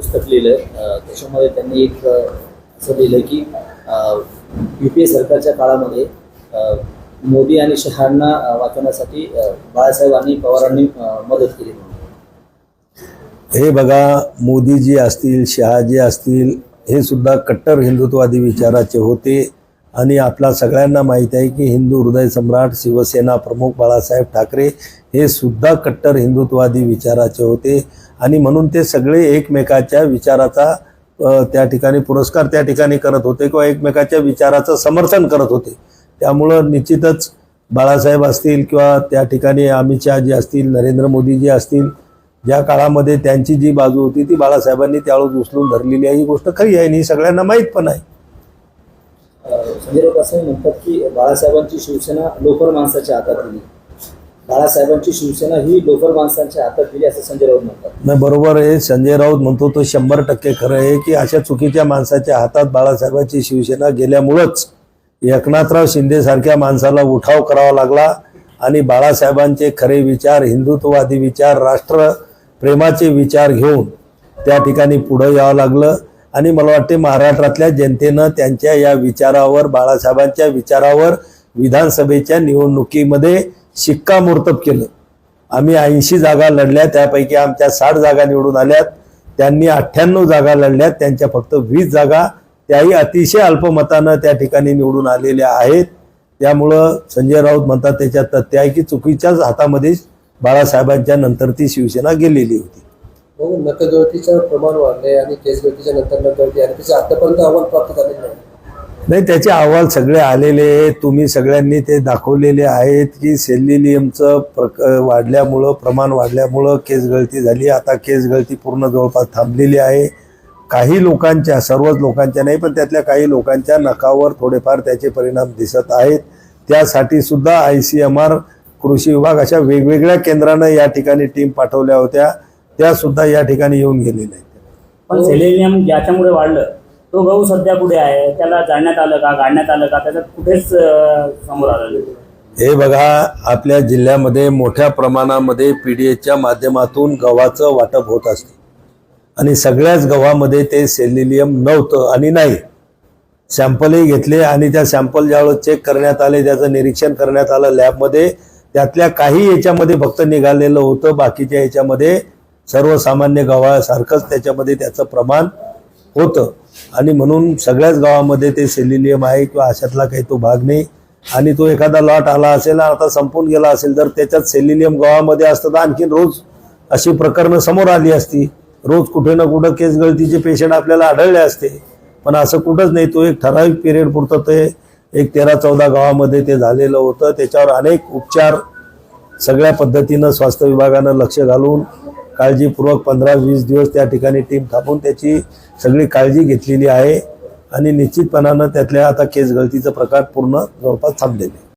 पुस्तक लिहिलं त्याच्यामध्ये त्यांनी एक असं लिहिलं की यू पी ए सरकारच्या काळामध्ये मोदी आणि शहांना वाचवण्यासाठी अ, बाळासाहेबांनी पवारांनी मदत केली हे बघा मोदीजी असतील शहाजी असतील हे सुद्धा कट्टर हिंदुत्ववादी विचाराचे होते. आणि आपला सगळ्यांना माहीत आहे की हिंदू हृदय सम्राट शिवसेना प्रमुख बाळासाहेब ठाकरे हे सुद्धा कट्टर हिंदुत्ववादी विचाराचे होते. आणि म्हणून ते सगळे एकमेकाच्या विचाराचा त्या ठिकाणी पुरस्कार त्या ठिकाणी करत होते किंवा एकमेकाच्या विचाराचं समर्थन करत होते. त्यामुळं निश्चितच बाळासाहेब असतील किंवा त्या ठिकाणी अमित शहाजी असतील नरेंद्र मोदीजी असतील ज्या काळामध्ये त्यांची जी बाजू होती ती बाळासाहेबांनी त्यावेळेस उचलून धरलेली आहे. ही गोष्ट खरी आहे आणि ही सगळ्यांना माहीत पण आहे. म्हणजे अ, असंही म्हणतात की बाळासाहेबांची शिवसेना लोफर माणसाच्या हातात दिली. बाळासाहेबांची शिवसेना ही लोफर माणसांच्या हातात दिली असं संजय राऊत म्हणतात. नाही बरोबर आहे. संजय राऊत म्हणतो तो शंभर टक्के खरं आहे की अशा चुकीच्या माणसाच्या हातात बाळासाहेबांची शिवसेना गेल्यामुळंच एकनाथराव शिंदेसारख्या माणसाला उठाव करावा लागला आणि बाळासाहेबांचे खरे विचार हिंदुत्ववादी विचार राष्ट्र प्रेमाचे विचार घेऊन त्या ठिकाणी पुढं यावं लागलं. आणि मला वाटते महाराष्ट्रातल्या जनतेनं त्यांच्या या विचारावर बाळासाहेबांच्या विचारावर विधानसभेच्या निवडणुकीमध्ये शिक्कामोर्तब केलं. आम्ही ऐंशी जागा लढल्या त्यापैकी आमच्या साठ जागा निवडून आल्यात. त्यांनी अठ्ठ्याण्णव जागा लढल्यात त्यांच्या फक्त वीस जागा त्याही अतिशय अल्पमतानं त्या ठिकाणी निवडून आलेल्या आहेत. त्यामुळं संजय राऊत म्हणतात त्याच्यात तथ्य आहे की चुकीच्याच हातामध्ये बाळासाहेबांच्या नंतर ती शिवसेना गेलेली होती. हो नकगळतीचं प्रमाण वाढले आणि केस गळतीच्या नंतर नकळती आणि त्याचे आतापर्यंत अहवाल प्राप्त झालेले नाही. नाही त्याचे अहवाल सगळे आलेले आहेत. तुम्ही सगळ्यांनी ते दाखवलेले आहेत की सेल्युलियमचं प्रक वाढल्यामुळं प्रमाण वाढल्यामुळं केस गळती झाली. आता केस गळती पूर्ण जवळपास थांबलेली आहे. काही लोकांच्या सर्वच लोकांच्या नाही पण त्यातल्या काही लोकांच्या नकावर थोडेफार त्याचे परिणाम दिसत आहेत. त्यासाठी सुद्धा आय सी एम आर कृषी विभाग अशा वेगवेगळ्या केंद्रानं या ठिकाणी टीम पाठवल्या होत्या. त्या सुद्धा या ठिकाणी येऊन गेलेल्या आहेत. पण सेलेनियम ज्याच्यामुळे वाढलं तो गहू सध्या कुठे आहे? त्याला जाळण्यात आलं का गाडण्यात आलं का? त्याच्यात कुठेच अं, समोर आलं नाही. हे बघा आपल्या जिल्ह्यामध्ये मोठ्या प्रमाणामध्ये पी डी एच्या माध्यमातून गव्हाचं वाटप होत असते. आणि सगळ्याच गव्हामध्ये ते सेलिलियम नव्हतं आणि नाही. सॅम्पलही घेतले आणि त्या सॅम्पल ज्यावेळेस चेक करण्यात आले त्याचं निरीक्षण करण्यात आलं लॅबमध्ये त्यातल्या काही याच्यामध्ये फक्त निघालेलं होतं बाकीच्या याच्यामध्ये सर्वसामान्य गव्हासारखंच त्याच्यामध्ये त्याचं प्रमाण होतं. आणि म्हणून सगळ्याच गावामध्ये ते सेलिनियम आहे किंवा अशातला काही तो भाग नाही. आणि तो एखादा लॉट आला असेल आता संपून गेला असेल तर त्याच्यात सेलिलियम गावामध्ये असतं तर आणखीन रोज अशी प्रकरणं समोर आली असती. रोज कुठे ना कुठं केस गळतीचे पेशंट आपल्याला आढळले असते. पण असं कुठंच नाही. तो एक ठराविक पिरियड पुरतं ते एक तेरा चौदा गावामध्ये ते झालेलं होतं. त्याच्यावर अनेक उपचार सगळ्या पद्धतीनं स्वास्थ्य विभागानं लक्ष घालून काळजीपूर्वक पंधरा वीस दिवस त्या ठिकाणी टीम थापून त्याची सगळी काळजी घेतलेली आहे आणि निश्चितपणानं त्यातल्या आता केस गळतीचा प्रकार पूर्ण जवळपास थांबलेले आहे.